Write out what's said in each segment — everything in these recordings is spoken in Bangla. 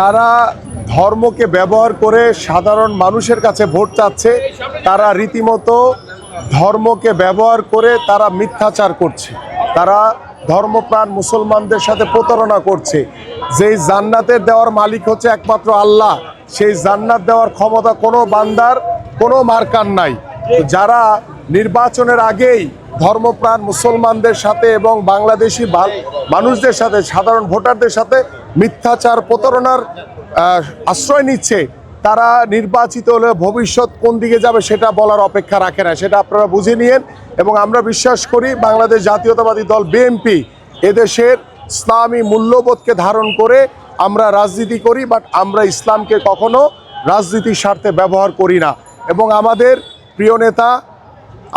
তারা ধর্মকে ব্যবহার করে সাধারণ মানুষের কাছে ভোট চাচ্ছে, তারা রীতিমতো ধর্মকে ব্যবহার করে তারা মিথ্যাচার করছে। তারা ধর্মপ্রাণ মুসলমানদের সাথে প্রতারণা করছে। যেই জান্নাতের দেওয়ার মালিক হচ্ছে একমাত্র আল্লাহ। সেই জান্নাত দেওয়ার ক্ষমতা কোনো বান্দার, কোনো মার্কার নাই। যারা নির্বাচনের আগেই ধর্মপ্রাণ মুসলমানদের সাথে এবং বাংলাদেশি মানুষদের সাথে, সাধারণ ভোটারদের সাথে মিথ্যাচার প্রতারণার আশ্রয় নিচ্ছে, তারা নির্বাচিত হলে ভবিষ্যৎ কোন দিকে যাবে সেটা বলার অপেক্ষা রাখে না। সেটা আপনারা বুঝে নিয়েন এবং আমরা বিশ্বাস করি বাংলাদেশ জাতীয়তাবাদী দল বিএনপি এদেশের ইসলামী মূল্যবোধকে ধারণ করে আমরা রাজনীতি করি বাট আমরা ইসলামকে কখনো রাজনীতির স্বার্থে ব্যবহার করি না। এবং আমাদের প্রিয় নেতা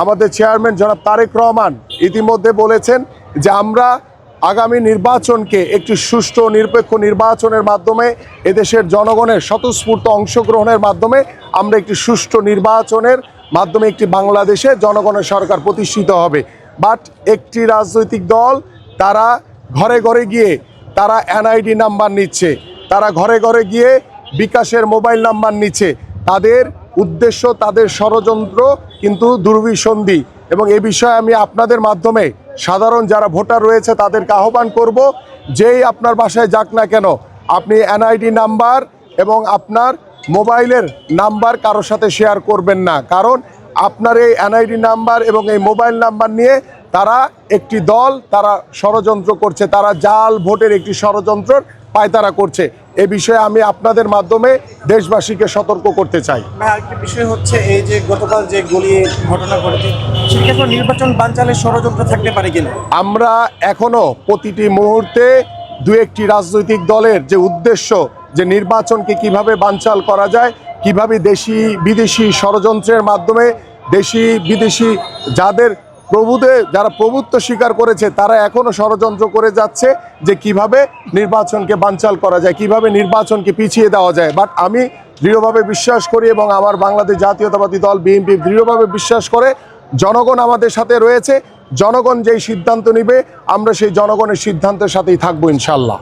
আমাদের চেয়ারম্যান জনাব তারেক রহমান ইতিমধ্যে বলেছেন যে আমরা আগামী নির্বাচনকে একটি সুষ্ঠু নিরপেক্ষ নির্বাচনের মাধ্যমে এদেশের জনগণের স্বতঃস্ফূর্ত অংশগ্রহণের মাধ্যমে আমরা একটি সুষ্ঠু নির্বাচনের মাধ্যমে একটি বাংলাদেশে জনগণের সরকার প্রতিষ্ঠিত হবে। বাট একটি রাজনৈতিক দল, তারা ঘরে ঘরে গিয়ে তারা এনআইডি নাম্বার নিচ্ছে, তারা ঘরে ঘরে গিয়ে বিকাশের মোবাইল নাম্বার নিচ্ছে, তাদের উদ্দেশ্য তাদের ষড়যন্ত্র কিন্তু দুর্বিসন্ধি। এবং এ বিষয়ে আমি আপনাদের মাধ্যমে সাধারণ যারা ভোটার রয়েছে তাদেরকে আহ্বান করব, যেই আপনার বাসায় যাক না কেন, আপনি এনআইডি নাম্বার এবং আপনার মোবাইলের নাম্বার কারোর সাথে শেয়ার করবেন না। কারণ আপনার এই এনআইডি নাম্বার এবং এই মোবাইল নাম্বার নিয়ে তারা একটি দল, তারা ষড়যন্ত্র করছে, তারা জাল ভোটের একটি ষড়যন্ত্রর পায়তারা করছে। এ বিষয়ে আমি আপনাদের মাধ্যমে দেশবাসীকে সতর্ক করতে চাই। আরেকটি বিষয় হচ্ছে এই যে গতকাল যে গুলি ঘটনা ঘটেছে এখন নির্বাচন বানচালের ষড়যন্ত্র থাকতে পারে কিনা? আমরা এখনও প্রতিটি মুহূর্তে দু একটি রাজনৈতিক দলের যে উদ্দেশ্য যে নির্বাচনকে কীভাবে বানচাল করা যায় কীভাবে দেশি বিদেশি ষড়যন্ত্রের মাধ্যমে দেশি বিদেশি যাদের প্রভুতে যারা প্রভুত্ব স্বীকার করেছে, তারা এখনও ষড়যন্ত্র করে যাচ্ছে যে কীভাবে নির্বাচনকে বানচাল করা যায়, কীভাবে নির্বাচনকে পিছিয়ে দেওয়া যায়। বাট আমি দৃঢ়ভাবে বিশ্বাস করি এবং আমার বাংলাদেশ জাতীয়তাবাদী দল, বিএনপি দৃঢ়ভাবে বিশ্বাস করে, জনগণ আমাদের সাথে রয়েছে। জনগণ যেই সিদ্ধান্ত নিবে, আমরা সেই জনগণের সিদ্ধান্তের সাথেই থাকব ইনশাল্লাহ।